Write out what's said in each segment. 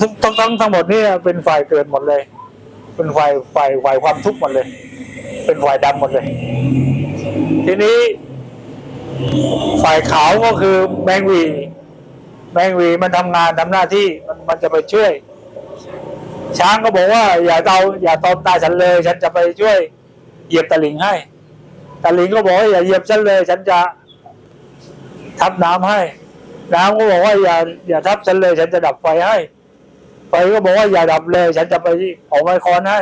ทั้งทั้งทั้งทั้งหมดนี่เป็นฝ่ายเกิดหมดเลย เป็นฝ่ายฝ่ายฝ่ายความทุกข์หมดเลย เป็นฝ่ายดำหมดเลย ทีนี้ ฝ่ายขาวก็คือแมงวี แมงวีมันทำงานทำหน้าที่มันมันจะไปช่วย ช้างก็บอกว่า อย่าเตาอย่าตอมตาฉันเลย ฉันจะไปช่วย เหยียบตะหลิงให้ตะหลิงก็บอกว่าอย่าเหยียบฉันเลย ฉันจะทับน้ำให้น้ำก็บอกว่าอย่าอย่าทับฉันเลย ฉันจะดับไฟให้ ไฟก็บอกว่าอย่าดับเลย ฉันจะไปเผาไมคอนให้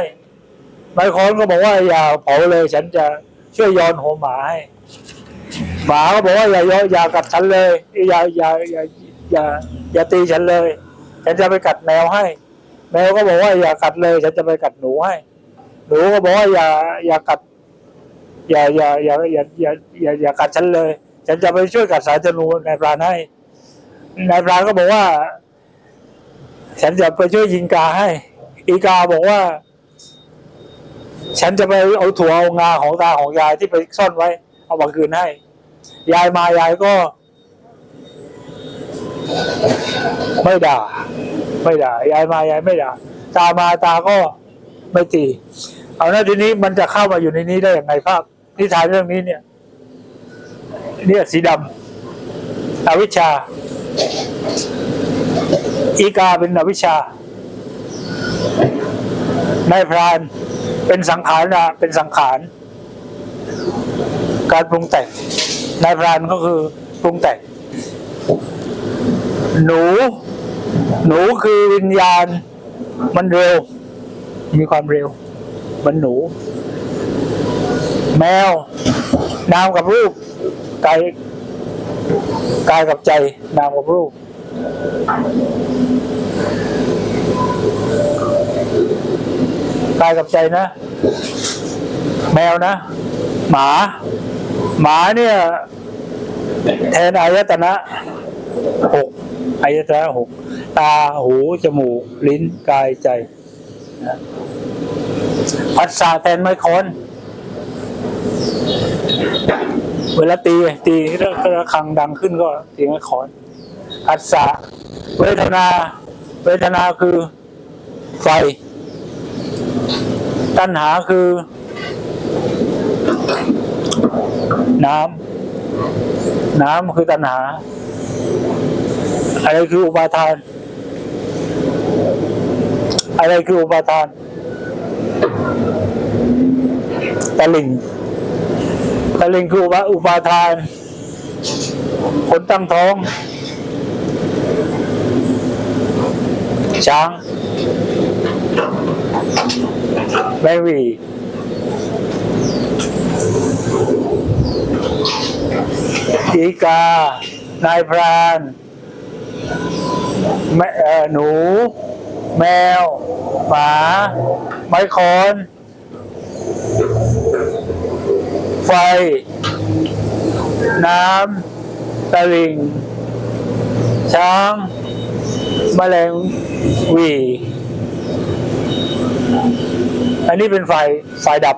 ไมคอนก็บอกว่าอย่าเผาเลย ฉันจะช่วยโยนหัวหมาให้หมาก็บอกว่าอย่าโยนอย่ากัดฉันเลยอย่าอย่าอย่าอย่าอย่าตีฉันเลย ฉันจะไปกัดแมวให้ แมวก็บอกว่าอย่ากัดเลย ฉันจะไปกัดหนูให้ หนูก็บอกว่าอย่าอย่ากัด อย่าอย่าอย่าอย่าอย่าอย่าอย่ากัดฉันเลย ฉันจะไปช่วยกัดสายธนูนายพรานให้นายพรานก็บอกว่า ฉันจะไปช่วยยิงกาให้ อีกาบอกว่า ฉันจะไปเอาถั่วเอางาของตาของยายที่ไปซ่อนไว้ เอามาคืนให้ ยายมายายก็ ไม่ด่า ไม่ด่ายายมายายไม่ด่าตามาตาก็ไม่ตี เอาหน้าทีนี้มันจะเข้ามาอยู่ในนี้ได้อย่างไรภาพนิทานเรื่องนี้เนี่ย เนี่ยสีดำอวิชชา อีกาเป็นอวิชชานายพรานเป็นสังขารนะเป็นสังขาร การปรุงแต่งนายพรานก็คือปรุงแต่ง หนู หนูคือวิญญาณ มันเร็ว มีความเร็ว มันหนู แมวนามกับรูปกายกายกับใจ นามกับรูป กายกับใจนะ แมวนะ หมา หมาเนี่ยแทนอายตนะหกอายตนะหกตาหูจมูก ลิ้นกายใจนะพัสสะแทนไม้ค้อนเวลาตีตีแล้วระฆังดังขึ้นก็ตีไม้ค้อนพัสสะเวทนา เวทนาคือไฟ ตัณหาคือ น้ำน้ำคือตัณหา อะไรคืออุปาทาน อะไรคืออุปาทานตะลิงตะลิงคืออุปาอุปาทาน คนตั้งท้อง ช้าง แมงหวีอีกา นายพรานแม่หนู แมว หมา ไม้คอน ไฟ น้ำ ตะลิง ช้าง แมลงวี อันนี้เป็นฝ่ายฝ่ายดับ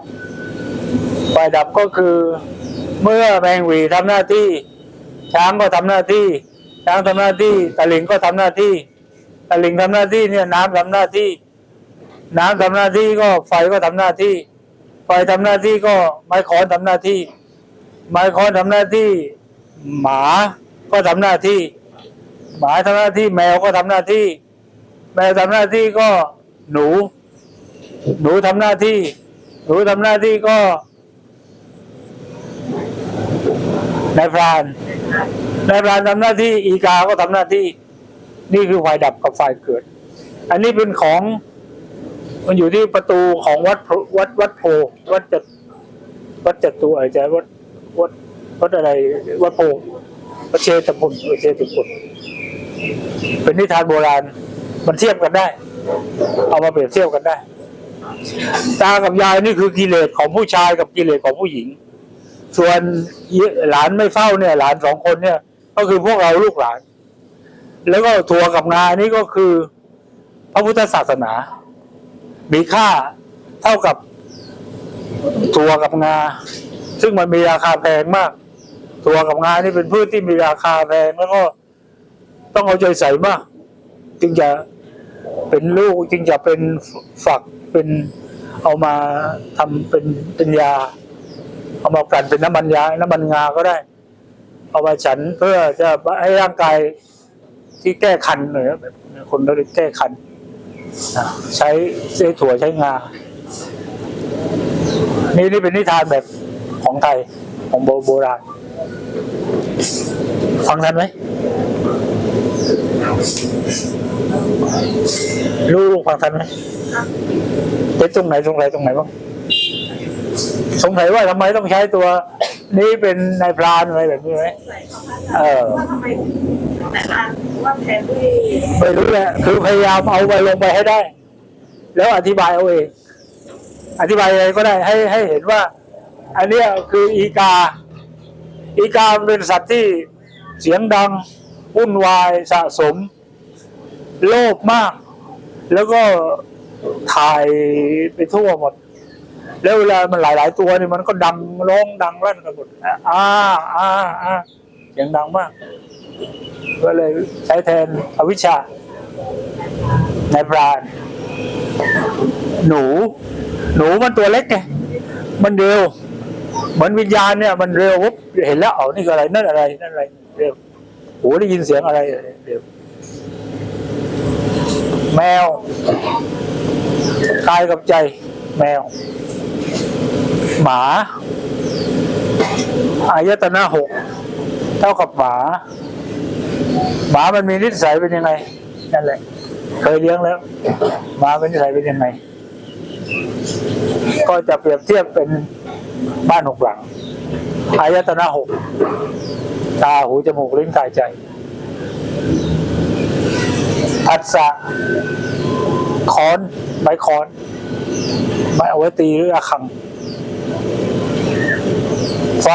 ฝ่ายดับก็คือ เมื่อแมงวีทำหน้าที่ ช้างก็ทำหน้าที่ ช้างทำหน้าที่ตะลิงก็ทำหน้าที่ตะลิงทำหน้าที่เนี่ยน้ำทำหน้าที่ น้ำทำหน้าที่ก็ไฟก็ทำหน้าที่ ไฟทำหน้าที่ก็ไม้ค้อนทำหน้าที่ ไม้ค้อนทำหน้าที่ หมาก็ทำหน้าที่ หมาทำหน้าที่แมวก็ทำหน้าที่ แมวทำหน้าที่ก็หนู หนูทำหน้าที่ หนูทำหน้าที่ก็นายพรานนายพรานทำหน้าที่ อีกาก็ทำหน้าที่ นี่คือฝ่ายดับกับฝ่ายเกิด อันนี้เป็นของ มันอยู่ที่ประตูของวัดวัดวัดโพวัดจัดวัดจัตุอาจารย์วัดวัดวัดอะไร วัดโพวัดเชตพุนวัดเชตพุนเป็นนิทานโบราณ มันเทียบกันได้ เอามาเปรียบเทียบกันได้ ตากับยายนี่คือกิเลสของผู้ชายกับกิเลสของผู้หญิง ส่วนหลานไม่เฝ้าเนี่ย หลานสองคนเนี่ย ก็คือพวกเราลูกหลาน แล้วก็ถั่วกับงานี่ก็คือ พระพุทธศาสนา มีค่าเท่ากับถั่วกับงา ซึ่งมันมีราคาแพงมากถั่วกับงานี่เป็นพืชที่มีราคาแพงแล้วก็ต้องเอาใจใส่มาก จึงจะเป็นลูกจึงจะเป็นฝัก เป็นเอามาทำเป็นเป็นยา เอามากลั่นเป็นน้ำมันยา น้ำมันงาก็ได้ เอามาฉันเพื่อจะให้ร่างกายที่แก้คันหน่อยแบบคนเราแก้คันใช้ใช้ถั่วใช้งา นี่นี่เป็นนิทานแบบของไทยของโบโบราณ ฟังทันไหม รู้ลูกฟังทันไหมเจ๊ตรงไหนตรงไหนตรงไหนบ้างสงสัยว่าทำไมต้องใช้ตัว นี้เป็นนายพรานอะไรแบบนี้ไหมเออว่าทำไมแต่อ่านว่าแทนด้วยไม่รู้แหละคือพยายามเอาไปลงไปให้ได้ แล้วอธิบายเอาเอง อธิบายอะไรก็ได้ให้ให้เห็นว่า อันนี้คืออีกา อีกาเป็นสัตว์ที่เสียงดัง วุ่นวายสะสม โลภมาก แล้วก็ถ่ายไปทั่วหมด แล้วเวลามันหลาย ๆ ตัวนี่มันก็ดังร้องดังลั่นกันหมดอ่าอ่าอ่าเสียงดังมาก ก็เลยใช้แทนอวิชชาในพรานหนู หนูมันตัวเล็กไงมันเร็ว เหมือนวิญญาณเนี่ย มันเร็วปุ๊บเห็นแล้วเอานี่อะไรนั่นอะไรนั่นอะไรเร็ว โหได้ยินเสียงอะไรเร็วแมวกายกับใจ แมว หมาอายตนะหกเท่ากับหมาหมามันมีนิสัยเป็นยังไงนั่นแหละ เคยเลี้ยงแล้วหมาเป็นนิสัยเป็นยังไง ก็จะเปรียบเทียบเป็นบ้านหกหลังอายตนะหก ตาหูจมูกลิ้นกายใจอัศะค้อนไม้ค้อนไม้เอาไว้ตีหรืออาคัง ไฟ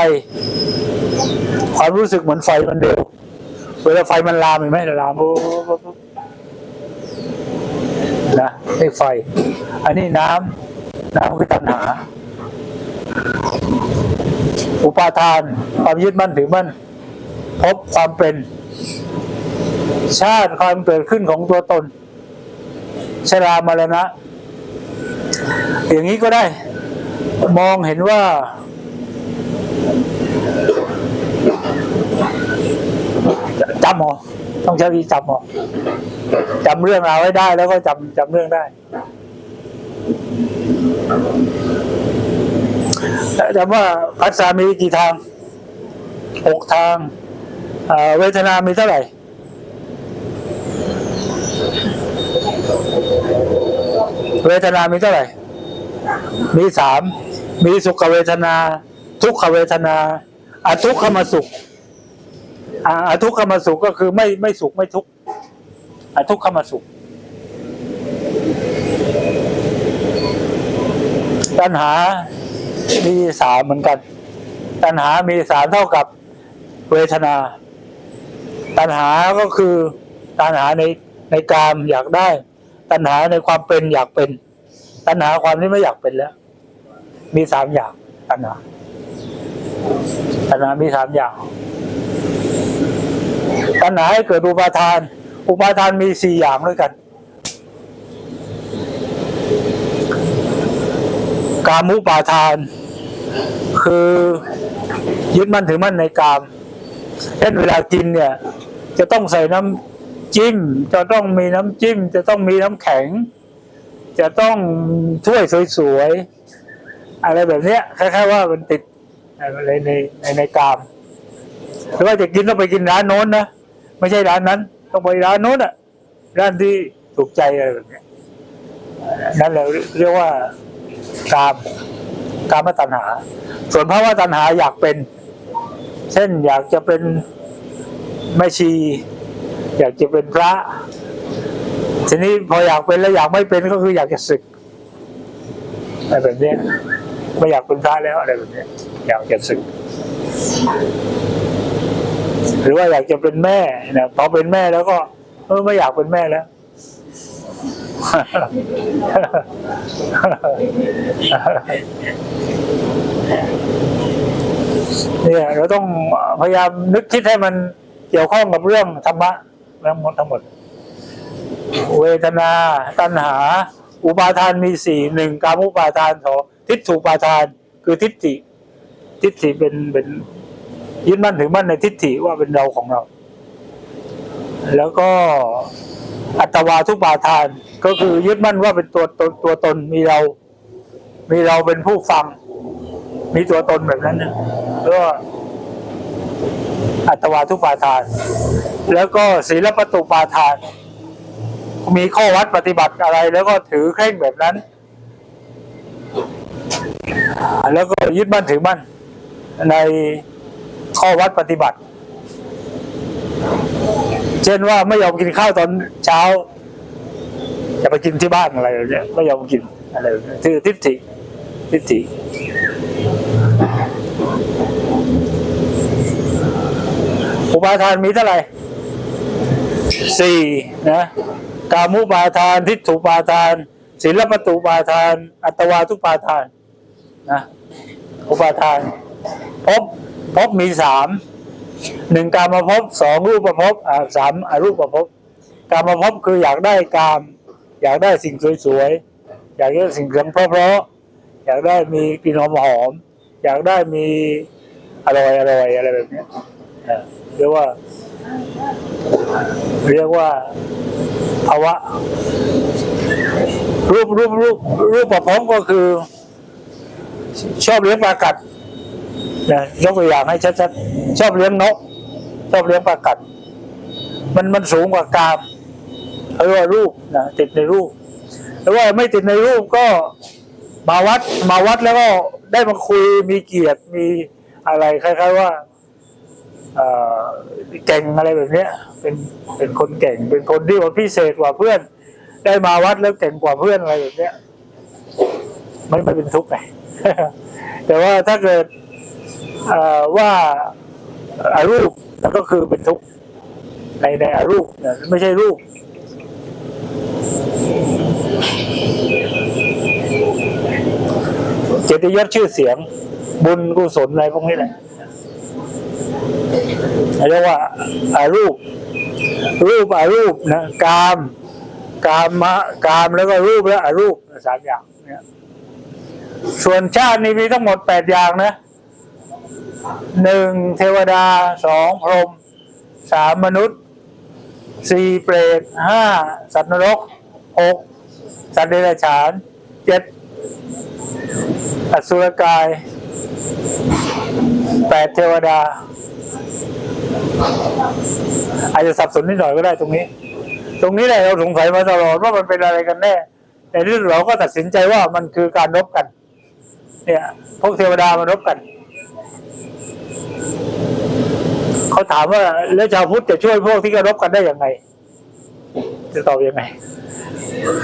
ความรู้สึกเหมือนไฟมันเร็วเวลาไฟมันลามเห็นไหมลามปุ๊บปุ๊บปุ๊บนะนี่ไฟ อันนี้น้ำน้ำคือตัณหา อุปาทาน ความยึดมั่นถือมั่น พบความเป็น ชาติความเกิดขึ้นของตัวตน ชรามรณะ อย่างนี้ก็ได้ มองเห็นว่า จำหรอต้องใช้วิจำหรอจำเรื่องราวไว้ได้แล้วก็จำจำเรื่องได้จำว่าพัฒนามีกี่ทางหกทาง เวทนามีเท่าไหร่ เวทนามีเท่าไหร่ มีสาม มีสุขเวทนา ทุกขเวทนาอทุกขมสุขอาทุกขมสุขก็คือไม่ไม่สุขไม่ทุกข์อทุกขมสุขตัณหา มีสามเหมือนกัน ตัณหามีสามเท่ากับเวทนา ตัณหาก็คือตัณหาในในกามอยากได้ ตัณหาในความเป็นอยากเป็น ตัณหาความที่ไม่อยากเป็นแล้ว มีสามอย่างตัณหาตัณหามีสามอย่าง ตัณหาให้เกิดอุปาทาน อุปาทานมีสี่อย่างด้วยกัน กามุปาทาน คือยึดมั่นถือมั่นในกามเช่นเวลากินเนี่ย จะต้องใส่น้ำจิ้ม จะต้องมีน้ำจิ้ม จะต้องมีน้ำแข็ง จะต้องถ้วยสวยๆอะไรแบบเนี้ยคล้ายๆว่ามันติดอะไรในในในกามหรือว่าจะกินต้องไปกินร้านโน้นนะไม่ใช่ร้านนั้น ต้องไปร้านโน้นอะร้านที่ถูกใจอะไรแบบเนี้ยนั่นแหละเรียกว่ากามกามตัณหา ส่วนภาวะตัณหาอยากเป็น เช่นอยากจะเป็น แม่ชี อยากจะเป็นพระ ทีนี้พออยากเป็นแล้วอยากไม่เป็นก็คืออยากจะศึกอะไรแบบนี้ไม่อยากเป็นพระแล้วอะไรแบบนี้อยากจะศึก หรือว่าอยากจะเป็นแม่นะพอเป็นแม่แล้วก็เออไม่อยากเป็นแม่แล้วเนี่ยเราต้องพยายามนึกคิดให้มัน เกี่ยวข้องกับเรื่องธรรมะทั้งหมดทั้งหมด เวทนา ตัณหา อุปาทานมีสี่หนึ่งกามุปาทานสองทิฏฐุปาทาน คือทิฏฐิทิฏฐิเป็นเป็นยึดมั่นถือมั่นในทิฏฐิว่าเป็นเราของเรา แล้วก็อัตวาทุปาทานก็คือยึดมั่นว่าเป็นตัวตนตัวตนมีเรา มีเราเป็นผู้ฟัง มีตัวตนแบบนั้นเนี่ยก็ อัตวาทุปาทาน แล้วก็ศีลปตุปาทาน มีข้อวัดปฏิบัติอะไร แล้วก็ถือเคร่งแบบนั้น แล้วก็ยึดมั่นถือมั่นในข้อวัดปฏิบัติ เช่นว่าไม่ยอมกินข้าวตอนเช้าจะไปกินที่บ้านอะไรแบบเนี้ยไม่ยอมกินอะไรแบบเนี้ยคือทิฏฐิทิฏฐิ อุปาทานมีเท่าไหร่สี่นะกามุปาทานทิฏฐุปาทานศีลปตุปาทาน อัตวาทุปาทานนะอุปาทานพภพบมีสามหนึ่งกามาภพสองรูปประพอ่าสามอรูปประภพกามาภพคืออยากได้กาม อยากได้สิ่งสวยๆอยากได้สิ่งเสียงเพราะๆอยากได้มีกลิ่นหอมๆอยากได้มีอร่อยอร่อยอะไรแบบนี้ เรียกว่า เรียกว่าภาวะ รูปรูปรูปรูปประพรมก็คือ ชอบเลี้ยงปลากัดนะยกตัวอย่างให้ชัดๆชอบเลี้ยงนก ชอบเลี้ยงปลากัด มันมันสูงกว่ากามเออรูปนะติดในรูปแล้วว่าไม่ติดในรูปก็มาวัดมาวัดแล้วก็ได้มาคุยมีเกียรติมีอะไรคล้ายๆว่า เก่งอะไรแบบเนี้ยเป็นเป็นคนเก่ง เป็นคนที่ว่าพิเศษกว่าเพื่อน ได้มาวัดแล้วเก่งกว่าเพื่อนอะไรแบบเนี้ยมันไม่เป็นทุกข์ไงแต่ว่าถ้าเกิดอว่าอารูปก็คือเป็นทุกข์ในในอารูปนะไม่ใช่รูปเกียรติยศชื่อเสียง บุญกุศลอะไรพวกนี้แหละ เรียกว่าอารูป รูปอารูปนะกามกามมะกามแล้วก็รูปและอารูปสามอย่างเนี่ยส่วนชาตินี้มีทั้งหมดแปดอย่างนะหนึ่งเทวดาสองพรหมสามมนุษย์สี่เปรตห้าสัตว์นรกหกสัตว์เดรัจฉานเจ็ดอสุรกายแปดเทวดา อาจจะสับสนนิดหน่อยก็ได้ตรงนี้ ตรงนี้แหละเราสงสัยมาตลอดว่ามันเป็นอะไรกันแน่แต่ที่สุดเราก็ตัดสินใจว่ามันคือการรบกัน เนี่ยพวกเทวดามารบกันเขาถามว่าแล้วชาวพุทธจะช่วยพวกที่กรบกันได้ยังไง จะตอบยังไง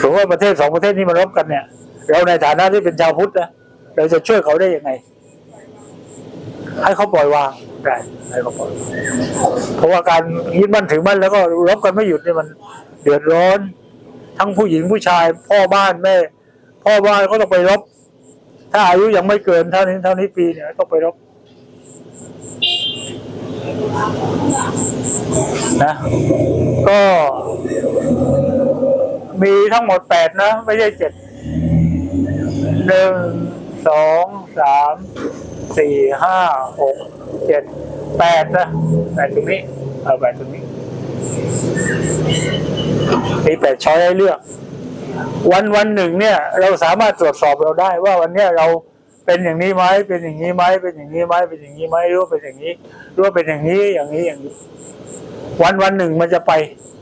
สมมติว่าประเทศสองประเทศนี้มารบกันเนี่ย เราในฐานะที่เป็นชาวพุทธนะเราจะช่วยเขาได้ยังไง ให้เขาปล่อยวาง ได้ให้เขาปล่อยวาเพราะว่าการยึดมั่นถือมั่นแล้วก็รบกันไม่หยุดเนี่ยมันเดือดร้อน ทั้งผู้หญิงผู้ชาย พ่อบ้านแม่ พ่อบ้านก็ต้องไปรบ ถ้าอายุยังไม่เกินเท่านี้เท่านี้ปีเนี่ยต้องไปรบนะก็มีทั้งหมดแปดนะ ไม่ใช่เจ็ดหนึ่งสองสาม สี่ห้าหกเจ็ดแปดนะแปดตรงนี้เอาแปดตรงนี้มีแปดช้อยให้เลือก วันวันหนึ่งเนี่ย เราสามารถตรวจสอบเราได้ ว่าวันเนี้ยเราเป็นอย่างนี้ไหมเป็นอย่างนี้ไหมเป็นอย่างนี้ไหมเป็นอย่างนี้ไหมหรือว่าเป็นอย่างนี้หรือว่าเป็นอย่างนี้อย่างนี้อย่างนี้ วันวันหนึ่งมันจะไป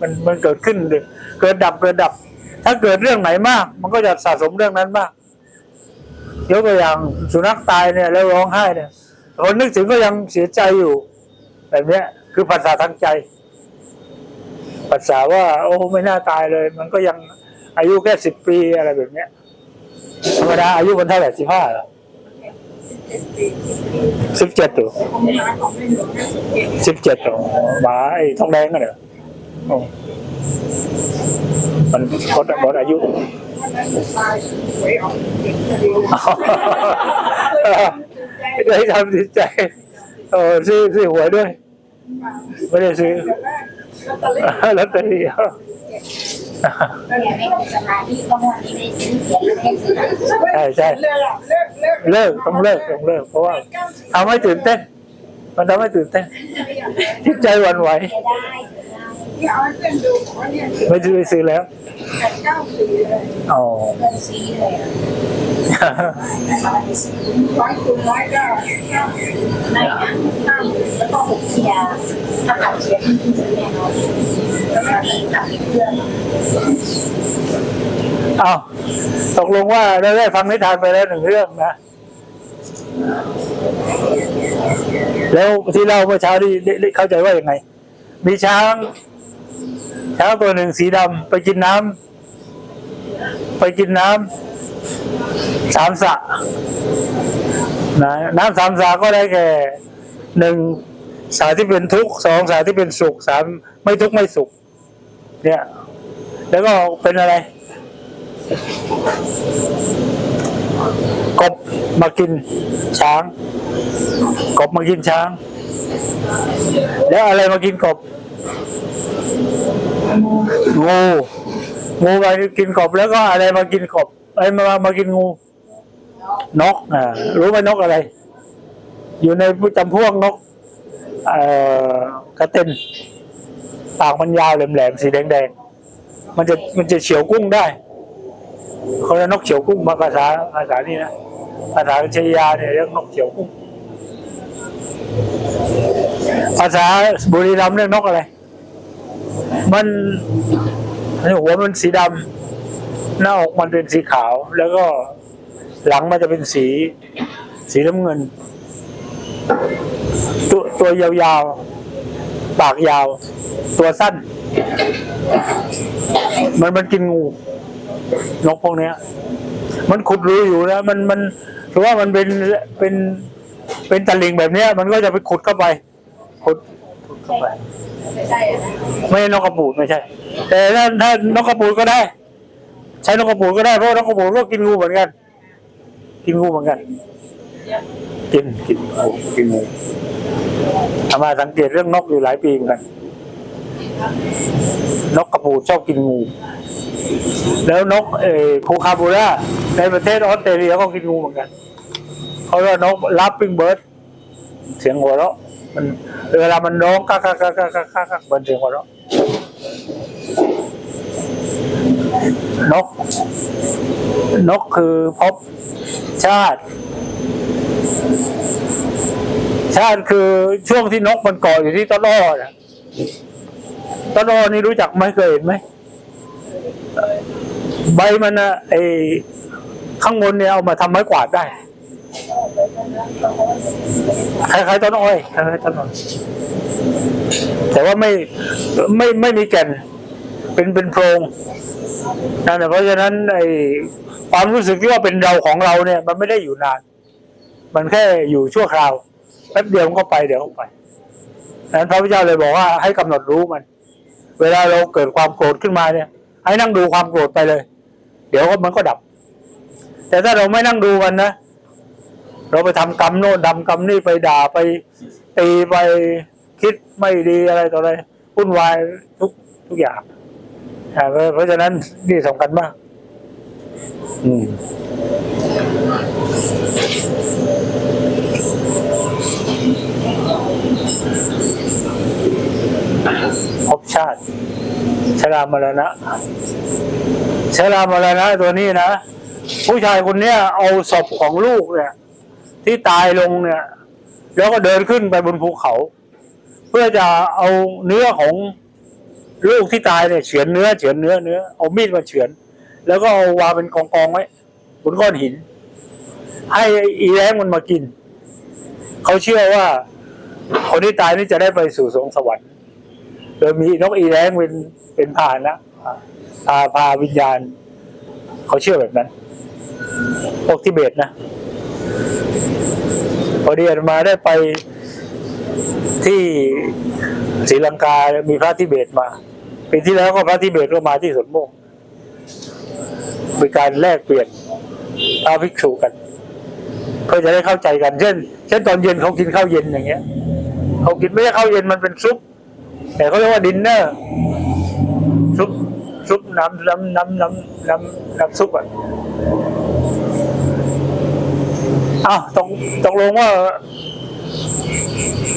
มันมันเกิดขึ้นเลยเกิดดับเกิดดับ ถ้าเกิดเรื่องไหนมาก มันก็จะสะสมเรื่องนั้นมาก ยกตัวอย่างสุนัขตายเนี่ยแล้วร้องไห้เนี่ยคนนึกถึงก็ยังเสียใจอยู่ แบบเนี้ย คือภาษาทางใจภาษาว่า โอ้ไม่น่าตายเลย มันก็ยังอายุแค่สิบปีอะไรแบบเนี้ยธรรมดาอายุมันเท่าไหร่สิบห้าหรอสิบเจ็ดปีสิบเจ็ดตัวของร้านของในหลวงนั่นสิบเจ็ดตัวหมาไอ้ทองแดงกันเหรอ มันคดหมดอายุวันนั้นตายหวยออกเด็กคดีได้ทำจิตใจเออซื้อซื้อหวยด้วย ไม่ได้ซื้อลอตเตอรี่ลอตเตอรี่ก็ยังไม่มีสมาธิก็วันนี้ไม่ได้ซื้อเขียนไม่ได้ซื้อใช่ใช่เลิกอะเลิกเลิกเลิกต้องเลิกต้องเลิกเพราะว่าทำให้ตื่นเต้น มันทำให้ตื่นเต้นจิตใจหวั่นไหวจะได้ ที่เอาให้เพื่อนดูบอกว่าเนี่ยไม่ซื้อไปซื้อแล้ว แปดเก้าสี่เลยอ๋อ เงินซีเลยแต่มันไม่ซื้อร้อยคูณร้อยก็เก้าไม่นะห้ามแล้วก็หกเชียร์ถ้าขับเชียร์ที่ซื้อแน่นอนแล้วก็ขับอีกเครื่องเอาตกลงว่าเราได้ฟังนิทานไปแล้วหนึ่งเรื่องนะ แล้วที่เล่าเมื่อเช้าที่ได้ได้เข้าใจว่าอย่างไง มีช้าง ช้างตัวหนึ่งสีดำไปกินน้ำไปกินน้ำสามสระนะน้ำสามสระก็ได้แก่หนึ่งสระที่เป็นทุกข์สองสระที่เป็นสุขสามไม่ทุกข์ไม่สุข เนี่ย แล้วก็เป็นอะไรกบมากินช้าง กบมากินช้าง แล้วอะไรมากินกบ งูงูมากินกบแล้วก็อะไรมากินกบอะไรมามากินงูนกอ่ารู้ไหมนกอะไร อยู่ในจำพวกนก เอ่อกระเต็นปากมันยาวแหลมๆสีแดงๆมันจะมันจะเฉียวกุ้งได้เขาเรียกนกเฉียวกุ้งมาภาษาภาษานี่นะภาษาวิชยาเนี่ยเรียกนกเฉียวกุ้ง ภาษาบุรีรัมย์เรียกนกอะไร มันหัวมันสีดำหน้าอกมันเป็นสีขาว แล้วก็หลังมันจะเป็นสี สีน้ำเงิน ตัวตัวยาวๆ ปากยาว ตัวสั้น มันมันกินงู นกพวกนี้มันขุดรูอยู่นะมันมันหรือว่ามันเป็นเป็นเป็นตะลิงแบบนี้มันก็จะไปขุดเข้าไป ขุดขุดเข้าไปไม่ใช่นะไม่ใช่นกกระปูดไม่ใช่ แต่ถ้าถ้านกกระปูดก็ได้ ใช้นกกระปูดก็ได้เพราะนกกระปูดก็กินงูเหมือนกัน กินงูเหมือนกัน กินกินงูกินงูทำมาสังเกตเรื่องนกอยู่หลายปีเหมือนกัน นกกระปูดชอบกินงู แล้วนกเออคูคาบูราในประเทศออสเตรเลียก็กินงูเหมือนกันเขาเรียกว่านกลับปิ้งเบิร์ดเสียงหัวเราะ มันเวลามันร้องกักกักกักกักกักกักกักมันเสียงหัวเราะนก นกคือภพชาติ ชาติคือช่วงที่นกมันเกาะอยู่ที่ต้นอ้อนะต้นอ้อนี่รู้จักไหมเคยเห็นไหมใบมันนะไอข้างบนเนี่ยเอามาทำไม้กวาดได้ คล้ายๆต้นอ้อยคล้ายๆต้นอ้อยแต่ว่าไม่ไม่ไม่มีแก่น เป็นเป็นโพรงนั่นแหละเพราะฉะนั้นไอความรู้สึกที่ว่าเป็นเราของเราเนี่ย มันไม่ได้อยู่นาน มันแค่อยู่ชั่วคราวแป๊บเดียวมันก็ไปเดี๋ยวก็ไปดังนั้นพระพุทธเจ้าเลยบอกว่าให้กำหนดรู้มัน เวลาเราเกิดความโกรธขึ้นมาเนี่ย ให้นั่งดูความโกรธไปเลย เดี๋ยวมันก็ดับ แต่ถ้าเราไม่นั่งดูมันนะ เราไปทำกรรมโน่นทำกรรมนี่ไปด่าไปตีไปคิดไม่ดีอะไรต่ออะไรวุ่นวายทุกทุกอย่างอ่าเพราะเพราะฉะนั้นนี่สำคัญมากอืมภพชาติชรามรณะชรามรณะตัวนี้นะ ผู้ชายคนเนี้ยเอาศพของลูกเนี่ย ที่ตายลงเนี่ย แล้วก็เดินขึ้นไปบนภูเขา เพื่อจะเอาเนื้อของลูกที่ตายเนี่ยเฉือนเนื้อเฉือนเนื้อเนื้อเอามีดมาเฉือน แล้วก็เอาวางเป็นกองกองไว้บนก้อนหิน ให้อีแรงมันมากิน เขาเชื่อว่า คนที่ตายนี่จะได้ไปสู่สวงสวรรค์โดยมีนกอีแร้งเป็นเป็นพาหนะพาพาวิญญาณ เขาเชื่อแบบนั้นพวกทิเบตนะ พอดีอาตมาได้ไปที่ศรีลังกามีพระทิเบตมาปีที่แล้วก็พระทิเบตก็มาที่สวนโมกมีการแลกเปลี่ยนพระภิกษุกัน เพื่อจะได้เข้าใจกันเช่นเช่นตอนเย็นเขากินข้าวเย็นอย่างเงี้ยเขากินไม่ใช่ข้าวเย็นมันเป็นซุป แต่เขาเรียกว่าดินเนอร์ซุปซซุปน้ำน้ำน้ำน้ำน้ำน้ำซุปอะ อ้าวตกตกลงว่า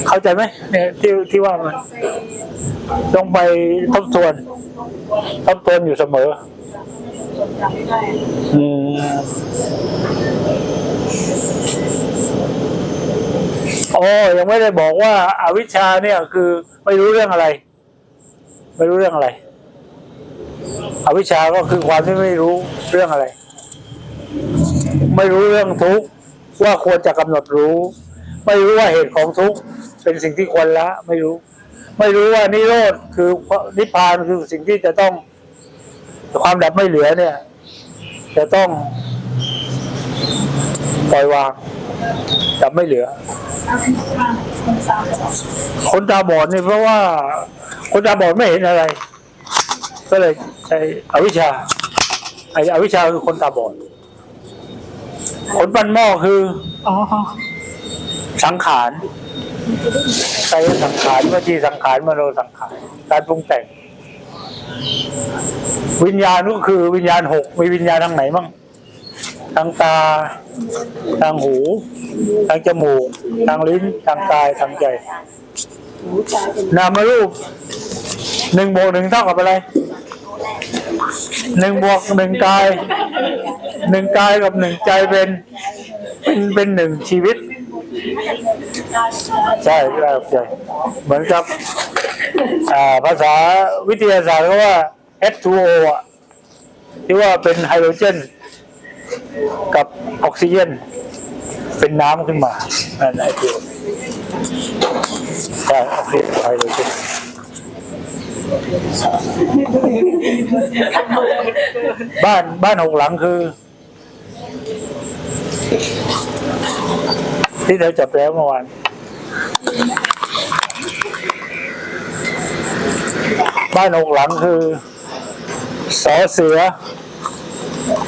เข้าใจไหมเนี่ยที่ที่ว่ามันต้องไปต้องไปทบทวนทบทวนอยู่เสมอ อืมโอ้ยังไม่ได้บอกว่าอาวิชชาเนี่ยคือไม่รู้เรื่องอะไร ไม่รู้เรื่องอะไร อวิชชาก็คือความที่ไม่รู้เรื่องอะไร ไม่รู้เรื่องทุกข์ ว่าควรจะกำหนดรู้ ไม่รู้ว่าเหตุของทุกข์เป็นสิ่งที่ควรละไม่รู้ ไม่รู้ว่านิโรธคือนิพพานคือสิ่งที่จะต้องความดับไม่เหลือเนี่ย จะต้องปล่อยวางดับไม่เหลือ คนตาบอดเนี่ยเพราะว่า คนตาบอดไม่เห็นอะไร ก็เลยใช้อวิชชาไอ้อวิชชาคือคนตาบอด คนปั้นหม้อคืออ๋อสังขารใจสังขารวจีสังขารมโนสังขารการปรุงแต่ง วิญญาณก็คือวิญญาณหกมีวิญญาณทางไหนบ้างทางตา ทางหู ทางจมูก ทางลิ้น ทางกาย ทางใจ นามรูปหนึ่งบวกหนึ่งเท่ากับอะไร หนึ่งบวกหนึ่งกายหนึ่งกายกับหนึ่งใจเป็นเป็นเป็นหนึ่งชีวิต ใช่ใช่ใช่เหมือนกับอ่าภาษาวิทยาศาสตร์ก็ว่า H2O อะที่ว่าเป็นไฮโดรเจน กับออกซิเจน เป็นน้ำขึ้นมานั่นไอ้ที่ใช่ออกซิเจนไฮโดรเจน บ้านบ้านหกหลังคือ ที่เราจับแล้วเมื่อวานบ้านหกหลังคือสอเสือ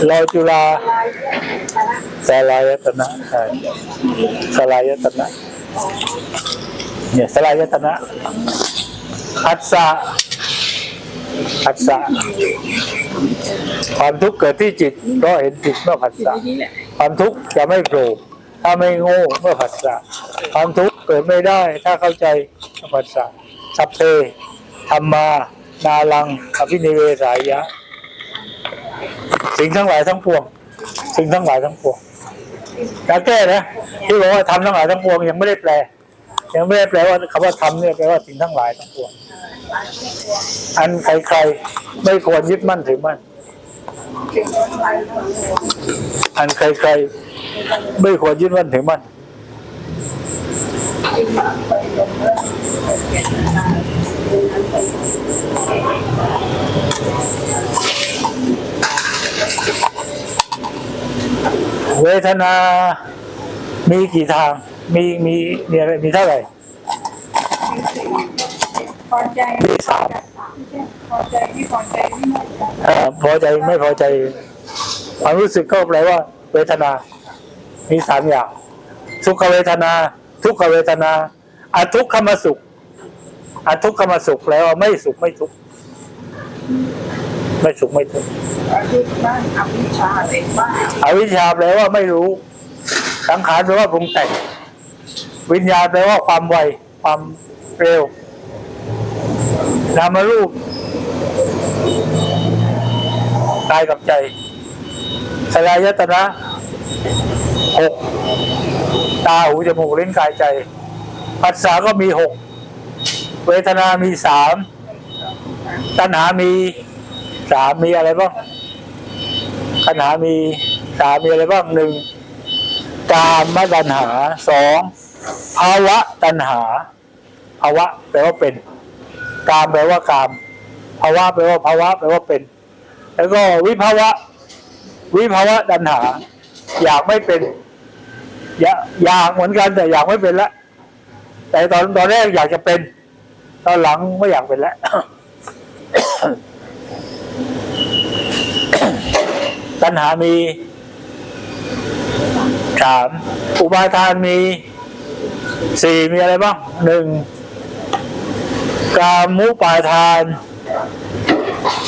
ลอยจุฬาสลายตนะใช่สลายตนะเนี่ยสลายตนะอัศ สะอัศสะความทุกข์เกิดที่จิตเพราะเห็นจิตเมื่อผัสสะความทุกข์จะไม่โผล่ถ้าไม่โง่เมื่อผัสสะความทุกข์เกิดไม่ได้ ถ้าเข้าใจผัสสะสัพเพธรรมา นาลังอภินิเวสายะ สิ่งทั้งหลายทั้งปวง สิ่งทั้งหลายทั้งปวงแล้วแก้นะที่บอกว่าทำทั้งหลายทั้งปวงยังไม่ได้แปล ยังไม่ได้แปลว่าคำว่าทำเนี่ยแปลว่าสิ่งทั้งหลายทั้งปวงอันใครๆไม่ควรยึดมั่นถือมั่น อันใครๆไม่ควรยึดมั่นถือมั่นเวทนา มีกี่ทาง มีมีมีอะไรมีเท่าไหร่พอใจมีสามพอใจไม่พอใจไม่พอใจเอ่อพอใจไม่พอใจ ความรู้สึกก็แปลว่า เวทนา มีสามอย่างสุขเวทนา ทุกขเวทนาอทุกขมสุขอทุกขมสุขแล้วาไม่สุขไม่ทุกข์ไม่สุขไม่ทุกข์อายุบ้านอวิชชาเด็กบ้านอวิชชาแปลว่าไม่รู้สังขารแปลว่าปรุงแต่ง วิญญาณแปลว่าความไว ความเร็ว นามรูปกายกับใจสลายตนะหกตาหูจมูกลิ้นกายใจปัสสาก็มีหกเวทนามีสามตัณหามีสามมีอะไรบ้างตัณหามีสามมีอะไรบ้างหนึ่งกามตัณหาสอง ภาวะตัณหา ภาวะแปลว่าเป็น กามแปลว่ากาม ภาวะแปลว่าภาวะแปลว่าเป็น แล้วก็วิภาวะ วิภาวะตัณหา อยากไม่เป็นอยากอยากเหมือนกันแต่อยากไม่เป็นละ แต่ตอนตอนแรกอยากจะเป็น ตอนหลังไม่อยากเป็นแล้วตัณหามีสามอุปาทานมี สี่มีอะไรบ้างหนึ่งกามุปาทาน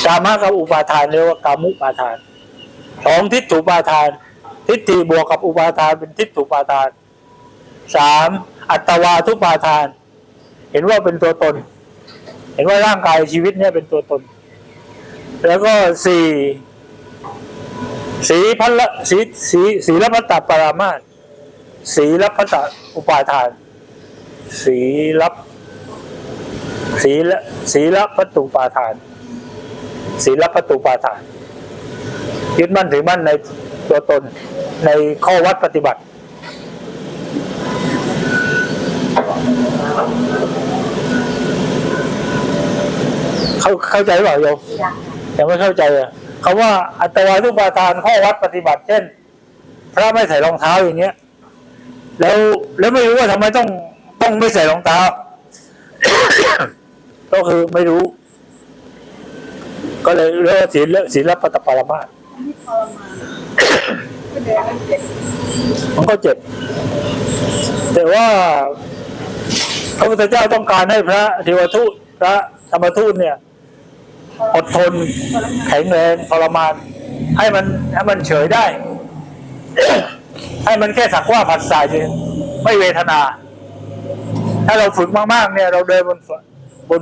กามะกับอุปาทานเรียกว่ากามุปาทานสองทิฏฐุปาทาน ทิฏฐิบวกกับอุปาทานเป็นทิฏฐุปาทานสามอัตวาทุปาทาน เห็นว่าเป็นตัวตน เห็นว่าร่างกายชีวิตเนี่ยเป็นตัวตน แล้วก็สี่สีพัลละสีสีสีลพัตตปรามาส สีลพัตตอุปาทาน สีลับสีละสีละพัตตุปาทานศีลพัตตุปาทาน ยึดมั่นถือมั่นในตัวตนในข้อวัดปฏิบัติ เข้าเข้าใจหรือเปล่าโยมยังยังไม่เข้าใจอะคำว่าอัตวาทุปาทานข้อวัดปฏิบัติ เช่น พระไม่ใส่รองเท้าอย่างเงี้ย แล้วแล้วไม่รู้ว่าทำไมต้องต้องไม่ใส่รองเท้า ก็คือไม่รู้ ก็เลยเรียกว่าศีลศีลปัตปรมาสไม่ทรมานก็เดินแล้วเจ็บมันก็เจ็บ แต่ว่าพระพุทธเจ้าต้องการให้พระเทวทูตพระธรรมทูตเนี่ย อดทนแข็งแรงทรมาน ให้มันให้มันเฉยได้ ให้มันแค่สักว่าผัดสายเฉยไม่เวทนา ถ้าเราฝึกมากๆ เนี่ย เราเดินบนบน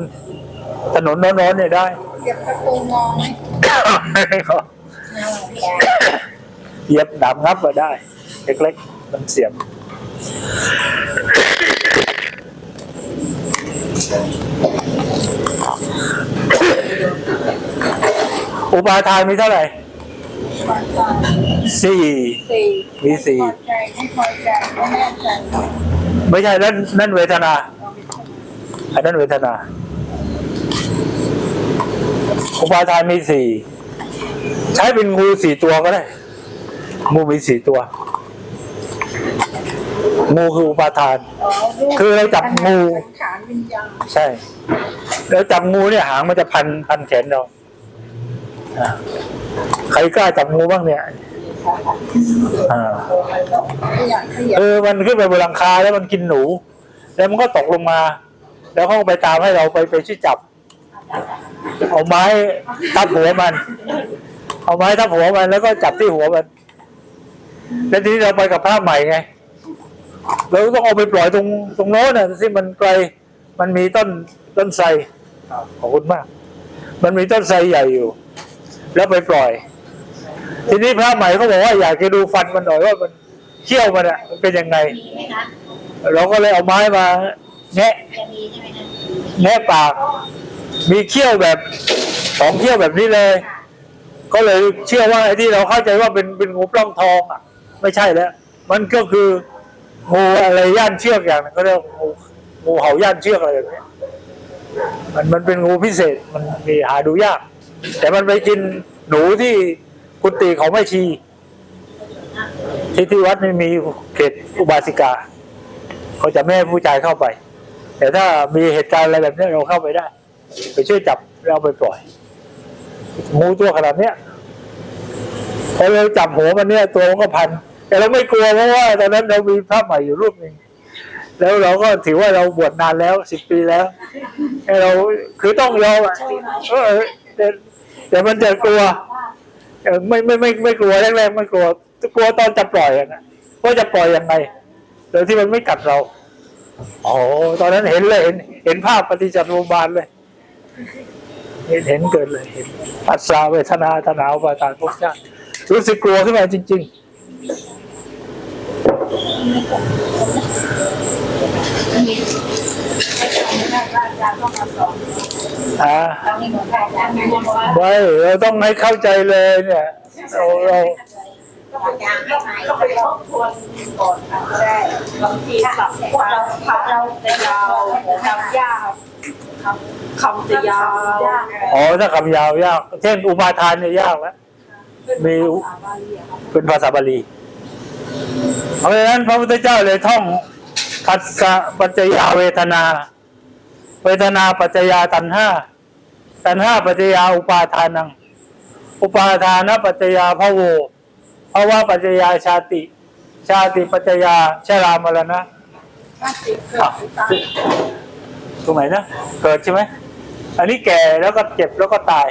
ถนนโน้นๆเนี่ยได้เจ็บประตูมองไหมเหยียบดามงับมาได้ เล็กๆมันเสียบอุปาทานมีเท่าไหร่ สี่สี่มีสี่พอใจไม่พอใจไม่แน่ใจไม่ใช่นั่นนั่นเวทนาอันนั้นเวทนาอุปาทานมีสี่ใช้เป็นงูสี่ตัวก็ได้งูมีสี่ตัว งูคืออุปาทานอ๋อลูกคือเราจับงูสังขารวิญญาณใช่แล้วจับงูเนี่ยหางมันจะพันพันแขนเราอ่า ใครกล้าจับงูบ้างเนี่ยอ่าขยันขยันเออมันขึ้นไปบนหลังคาแล้วมันกินหนู แล้วมันก็ตกลงมา แล้วเขาก็ไปตามให้เราไปไปช่วยจับ เอาไม้ทับหัวมัน เอาไม้ทับหัวมันแล้วก็จับที่หัวมัน แล้วทีนี้เราไปกับพระใหม่ไงเราต้องเอาไปปล่อยตรงตรงโน้นน่ะที่มันไกลมันมีต้นต้นไทรอ่าขอบคุณมาก มันมีต้นไทรใหญ่อยู่ แล้วไปปล่อย ทีนี้พระใหม่เขาบอกว่าอยากจะดูฟันมันหน่อยว่ามันเขี้ยวมันอะมันเป็นยังไง เราก็เลยเอาไม้มาแงะแงะปาก มีเขี้ยวแบบสองเขี้ยวแบบนี้เลย ก็เลยเชื่อว่าไอ้ที่เราเข้าใจว่าเป็นเป็นงูปล้องทองอะ ไม่ใช่แล้ว มันก็คืองูอะไรย่านเชือกอย่างหนึงก็เรียกงูงูเห่าย่านเชือกอะไรแบบนี้มันมันเป็นงูพิเศษมันมีหาดูยาก แต่มันไปกินหนูที่กุฏิของแม่ชี ที่ที่วัดไม่มีเขตอุบาสิกา เขาจะไม่ให้ผู้ชายเข้าไป แต่ถ้ามีเหตุการณ์อะไรแบบนี้เราเข้าไปได้ ไปช่วยจับแล้วเอาไปปล่อยงูตัวขนาดเนี้ยพอเราจับหัวมันเนี่ยตัวมันก็พัน แต่เราไม่กลัวเพราะว่าตอนนั้นเรามีภาพใหม่อยู่รูปหนึ่งแล้วเราก็ถือว่าเราบวชนานแล้วสิบปีแล้วเราคือต้องยอมเออ แต่แต่มันจะกลัวเออไม่ไม่ไม่ไม่กลัวแรกๆไม่กลัวกลัวตอนจะปล่อยอะนะว่าจะปล่อยยังไงโดยที่มันไม่กัดเราโอ้โหตอนนั้นเห็นเลยเห็นเห็นภาพปฏิจจสมุปบาทเลย เห็นเห็นเกิดเลยเห็นปัสสาวะเวทนาตนาอุปาทานพวกชาติรู้สึกกลัวขึ้นมาจริงไม่ได้า จารย์ต้องมาสอนเราไม่เหมือนกันอาจารย์ไม่บอกว่าไว้เราต้องให้เข้าใจเลยเนี่ยเราเราอาจารย์ให้ใหม่ก็ไปทบทวนก่อนค่ะใช่บางทีสับพวกเราพวกเราจะยาวจำยากคำคำจะยาวอ๋อถ้าคำยาวยาก เช่น อุปาทานเนี่ยยากแล้วมีเป็นภาษาบาลีเพราะฉะนั้นพระพุทธเจ้าเลยท่องทัสสะปัจจยาเวทนา เวทนาปัจจยาตัณห้า ตัณห้าปัจจยาอุปาทานัง อุปาทานปัจจยาภโวภาวะปัจจยาชาติ ชาติปัจจยาชรามรณะถ้าติดเกิดตายตรงไหนนะ เกิดใช่ไหม อันนี้แก่แล้วก็เจ็บแล้วก็ตาย